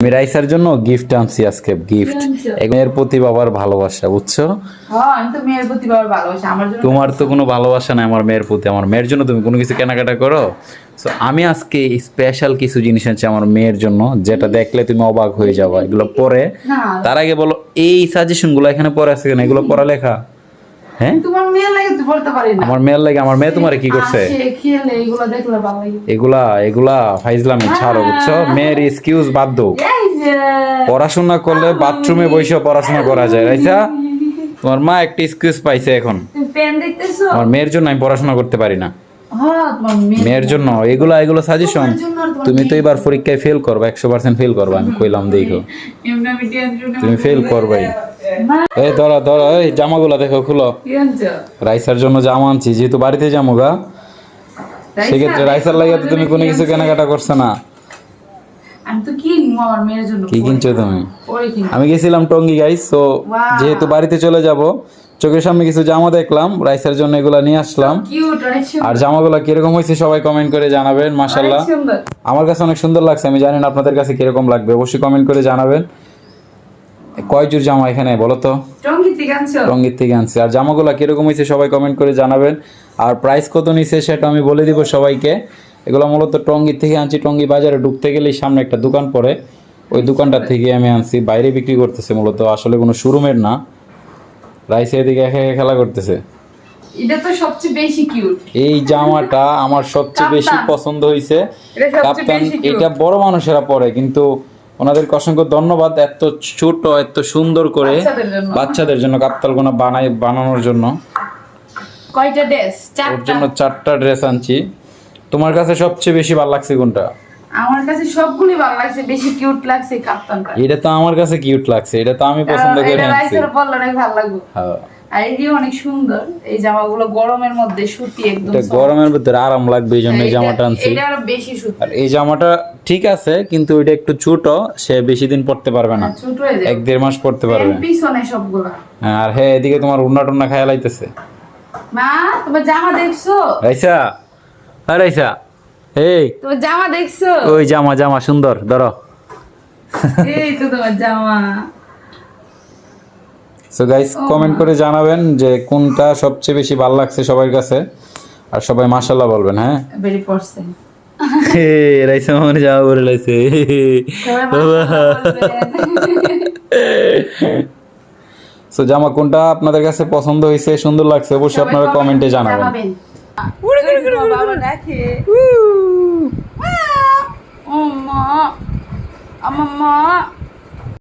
আমি রাইসার জন্য গিফট আনছি আজকে গিফট? এর প্রতি বাবার ভালোবাসা বুঝছ? হ্যাঁ মেয়ের তোমার তো কোনো ভালোবাসা নাই আমার মেয়ের প্রতি আমার মেয়ের জন্য তুমি কোনো কিছু কেনাকাটা করো? সো আমি আজকে স্পেশাল কিছু জিনিস আছে আমার মেয়ের জন্য যেটা দেখলে তুমি অবাক হয়ে যাবে এগুলো পরে। তার আগে বলো এই সাজেশনগুলো এখানে পরে আছে কেন? এগুলো পড়ালেখা? হ্যাঁ? তোমার মেয়ের লাগে তো বলতে পারি না। আমার মেয়ের লাগে আমার মেয়ে তোমার কি করছে? খেলে এগুলো দেখলে এগুলা এগুলা ফাইজলামি ছাড়ো বুঝছ? মেয়ের এক্সকিউজ বাদ দাও। পড়াশোনা করলে বাথরুমে বসে পড়াশোনা করা যায় রাইসা তোমার মা একটা এক্সকিউজ পাইছে এখন। আমার মেয়ের জন্য আমি পড়াশোনা করতে পারি না। হ্যাঁ মেয়ের জন্য। এগুলা এগুলো সাজেশন তুমি তো এবার পরীক্ষায় ফেল করবা একশো পার্সেন্ট ফেল করবা আমি কইলাম দেখো। তুমি ফেল করবাই। এই ধরো ধরো এই জামাগুলা দেখো খুলো। রাইসার জন্য জামা আনছি যেহেতু বাড়িতে যাব গা সেক্ষেত্রে রাইসার লাগিয়ে তো তুমি কোনো কিছু কেনাকাটা করছ না। কি কিনছো তুমি? আমি গেছিলাম টঙ্গি গাইস তো যেহেতু বাড়িতে চলে যাব চোখের সামনে কিছু জামা দেখলাম রাইসার জন্য এগুলা নিয়ে আসলাম। আর জামাগুলা কীরকম হয়েছে সবাই কমেন্ট করে জানাবেন সুন্দর। আমার কাছে অনেক সুন্দর লাগছে আমি জানি না আপনাদের কাছে কীরকম লাগবে অবশ্যই কমেন্ট করে জানাবেন। কয় জোর জামা এখানে বলো তো? টঙ্গি থেকে আনছো? আর জামাগুলা কীরকম হয়েছে সবাই কমেন্ট করে জানাবেন। আর প্রাইস কত নিছে সেটা আমি বলে দিব সবাইকে। এগুলো মূলত টঙ্গি থেকে আনছি। টঙ্গি বাজারে ঢুকতে গেলেই সামনে একটা দোকান পড়ে। ওই দোকানটা থেকে আমি আনছি। বাইরে বিক্রি করতেছে মূলত। আসলে কোনো শোরুমের না। রাইসে এদিকে একা একা খেলা করতেছে। এটা তো সবচেয়ে বেশি কিউট এই জামাটা আমার সবচেয়ে বেশি পছন্দ হয়েছে কাপ্তান এটা বড় মানুষেরা পরে কিন্তু ওনাদেরকে অসংখ্য ধন্যবাদ এত ছোট এত সুন্দর করে বাচ্চাদের জন্য। বাচ্চাদের কাপ্তাল গোনা বানাই বানানোর জন্য। কয়টা ড্রেস ওর জন্য চারটা ড্রেস আনছি। তোমার কাছে সবচেয়ে বেশি ভালো লাগছে কোনটা? আমার কাছে সবগুলি ভালো লাগছে বেশি কিউট লাগছে কাপ্তানটা। এটা তো আমার কাছে কিউট লাগছে এটা তো আমি পছন্দ করে এটা আনছি। রাইসের পরলে অনেক ভালো লাগবে হ্যাঁ। আর এই অনেক সুন্দর। এই জামাগুলো গরমের মধ্যে সুতি একদম গরমের ভিতরে আরাম লাগবে এই জন্য এই জামাটা আনছি। এটা আরও বেশি সুতি। আর এই জামাটা ঠিক আছে কিন্তু এটা একটু ছোট সে বেশি দিন পড়তে পারবে না। ছোট হয়ে এক দেড় মাস পড়তে পারবে। পিছনে সবগুলা। হ্যাঁ, আর হ্যাঁ এদিকে তোমার উন্না টুন্না খায়া লাইতেছে। মা তোমার জামা দেখছ? রাইসা হ্যাঁ রাইসা। এই। তোমার জামা দেখছ? ওই জামা জামা সুন্দর ধরো। এই তো তোমার জামা। সো গাইস কমেন্ট করে জানাবেন যে কোনটা সবচেয়ে বেশি ভালো লাগছে সবার কাছে। আর সবাই মাশাল্লাহ বলবেন হ্যাঁ? পড়ছে হে, রাইসা আমার জামা পরে লাইছে। সো জামা কোনটা আপনাদের কাছে পছন্দ হয়েছে সুন্দর লাগছে অবশ্যই আপনারা কমেন্টে জানাবেন। তোমার বাবা দেখে। ও মা। আমার মা।